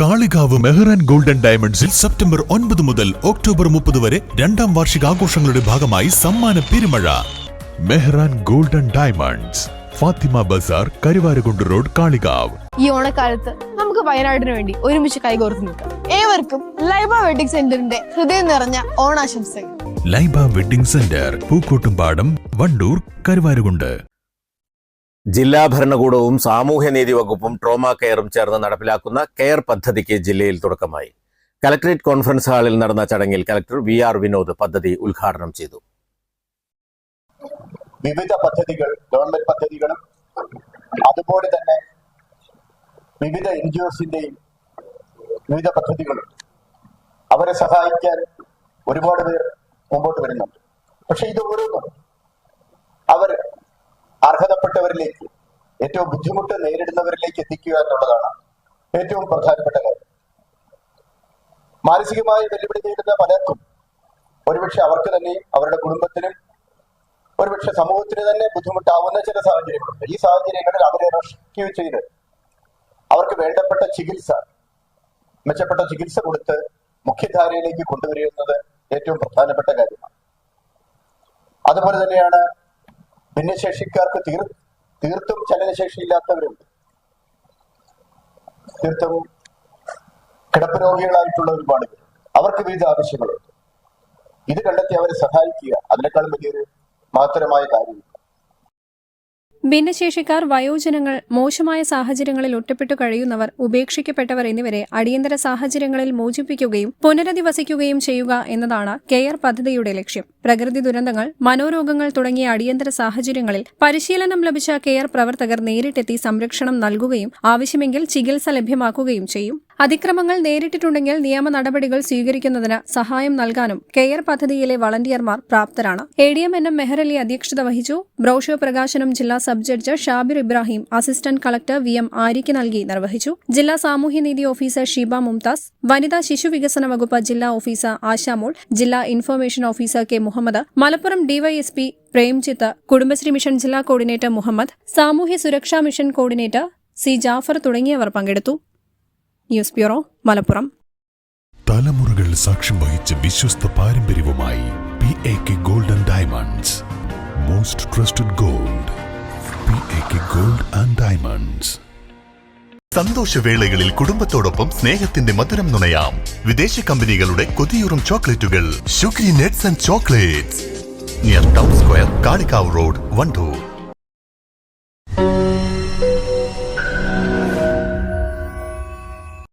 Kalikavu Mehran golden ഡയമണ്ട്സിൽ September ഒൻപത് മുതൽ ഒക്ടോബർ മുപ്പത് വരെ രണ്ടാം വാർഷിക ആഘോഷങ്ങളുടെ ഭാഗമായി സമ്മാന പെരുമഴ. Mehran golden diamonds Fathima Bazar Karuvarakundu road Kalikavu. ഈ ഓണക്കാലത്ത് നമുക്ക് വയനാടിന് വേണ്ടി ഒരുമിച്ച് കൈകോർത്ത് നിൽക്കാം. ഏവർക്കും ലൈബ വെഡിങ് സെന്ററിന്റെ ഹൃദയം നിറഞ്ഞ ഓണാശംസകൾ. Laiba wedding centre Pookkottumpadam Wandoor Karuvarakundu. ജില്ലാ ഭരണകൂടവും സാമൂഹ്യനീതി വകുപ്പും ട്രോമ കെയറും ചേർന്ന് നടപ്പിലാക്കുന്ന കെയർ പദ്ധതിക്ക് ജില്ലയിൽ തുടക്കമായി. കലക്ടറേറ്റ് കോൺഫറൻസ് ഹാളിൽ നടന്ന ചടങ്ങിൽ കലക്ടർ വി ആർ വിനോദ് പദ്ധതി ഉദ്ഘാടനം ചെയ്തു. വിവിധ പദ്ധതികൾ ഗവൺമെന്റ് പദ്ധതികളും അതുപോലെ തന്നെ വിവിധ എൻ ജി ഒസിന്റെയും വിവിധ പദ്ധതികളും അവരെ സഹായിക്കാൻ ഒരുപാട് പേർ മുമ്പോട്ട് വരുന്നുണ്ട്. പക്ഷെ ഇത് ഓരോന്നും അവർ അർഹതപ്പെട്ടവരിലേക്ക് ഏറ്റവും ബുദ്ധിമുട്ട് നേരിടുന്നവരിലേക്ക് എത്തിക്കുക എന്നുള്ളതാണ് ഏറ്റവും പ്രധാനപ്പെട്ട കാര്യം. മാനസികമായി വെല്ലുവിളി നേരിടുന്ന പലർക്കും ഒരുപക്ഷെ അവർക്ക് തന്നെയും അവരുടെ കുടുംബത്തിനും ഒരുപക്ഷെ സമൂഹത്തിന് തന്നെ ബുദ്ധിമുട്ടാവുന്ന ചില സാഹചര്യങ്ങളുണ്ട്. ഈ സാഹചര്യങ്ങളിൽ അവരെ റെസ്ക്യൂ ചെയ്ത് അവർക്ക് വേണ്ടപ്പെട്ട ചികിത്സ മെച്ചപ്പെട്ട ചികിത്സ കൊടുത്ത് മുഖ്യധാരയിലേക്ക് കൊണ്ടുവരുന്നത് ഏറ്റവും പ്രധാനപ്പെട്ട കാര്യമാണ്. അതുപോലെ തന്നെയാണ് ഭിന്നശേഷിക്കാർക്ക് തീർ തീർത്തും ചലനശേഷിയില്ലാത്തവരുണ്ട്. തീർത്തും കിടപ്പ് രോഗികളായിട്ടുള്ള ഒരുപാട് പേർ അവർക്ക് വിവിധ ആവശ്യങ്ങളുണ്ട്. ഇത് കണ്ടെത്തി അവരെ സഹായിക്കുക. അതിനേക്കാളും വലിയൊരു മഹത്തരമായ കാര്യമില്ല ഭിന്നശേഷിക്കാർ വയോജനങ്ങൾ മോശമായ സാഹചര്യങ്ങളിൽ ഒറ്റപ്പെട്ടു കഴിയുന്നവർ ഉപേക്ഷിക്കപ്പെട്ടവർ എന്നിവരെ അടിയന്തര സാഹചര്യങ്ങളിൽ മോചിപ്പിക്കുകയും പുനരധിവസിക്കുകയും ചെയ്യുക എന്നതാണ് കെയർ പദ്ധതിയുടെ ലക്ഷ്യം. പ്രകൃതി ദുരന്തങ്ങൾ മനോരോഗങ്ങൾ തുടങ്ങിയ അടിയന്തര സാഹചര്യങ്ങളിൽ പരിശീലനം ലഭിച്ച കെയർ പ്രവർത്തകർ നേരിട്ടെത്തി സംരക്ഷണം നൽകുകയും ആവശ്യമെങ്കിൽ ചികിത്സ ലഭ്യമാക്കുകയും ചെയ്യും. അതിക്രമങ്ങൾ നേരിട്ടിട്ടുണ്ടെങ്കിൽ നിയമ നടപടികൾ സ്വീകരിക്കുന്നതിന് സഹായം നൽകാനും കെയർ പദ്ധതിയിലെ വളണ്ടിയർമാർ പ്രാപ്തരാണ്. A D M N M Meharali അധ്യക്ഷത വഹിച്ചു. ബ്രോഷർ പ്രകാശനം ജില്ലാ sub judge Shabir Ibrahim assistant collector V M ആരിക്ക് നൽകി നിർവഹിച്ചു. ജില്ലാ സാമൂഹ്യനീതി ഓഫീസർ ഷീബ മുംതാസ് വനിതാ ശിശു വികസന വകുപ്പ് ജില്ലാ ഓഫീസർ ആശാമോൾ ജില്ലാ information officer K Muhammad Malappuram DYSP Premjith Kudumbashree mission ജില്ലാ കോർഡിനേറ്റർ മുഹമ്മദ് സാമൂഹ്യ സുരക്ഷാ മിഷൻ കോർഡിനേറ്റർ സി ജാഫർ തുടങ്ങിയവർ പങ്കെടുത്തു. News bureau Malappuram. തലമുറകൾ സാക്ഷ്യം വഹിച്ച വിശ്വസ്ത പാരമ്പര്യവുമായി P A K golden diamonds most trusted gold P A K gold and diamonds സന്തോഷവേളകളിൽ കുടുംബത്തോടൊപ്പം സ്നേഹത്തിന്റെ മധുരം നുണയാം. വിദേശ കമ്പനികളുടെ കൊതിയൂറും ചോക്ലേറ്റുകൾ. Sugary nuts and chocolates near town square Kalikavu road Wandoor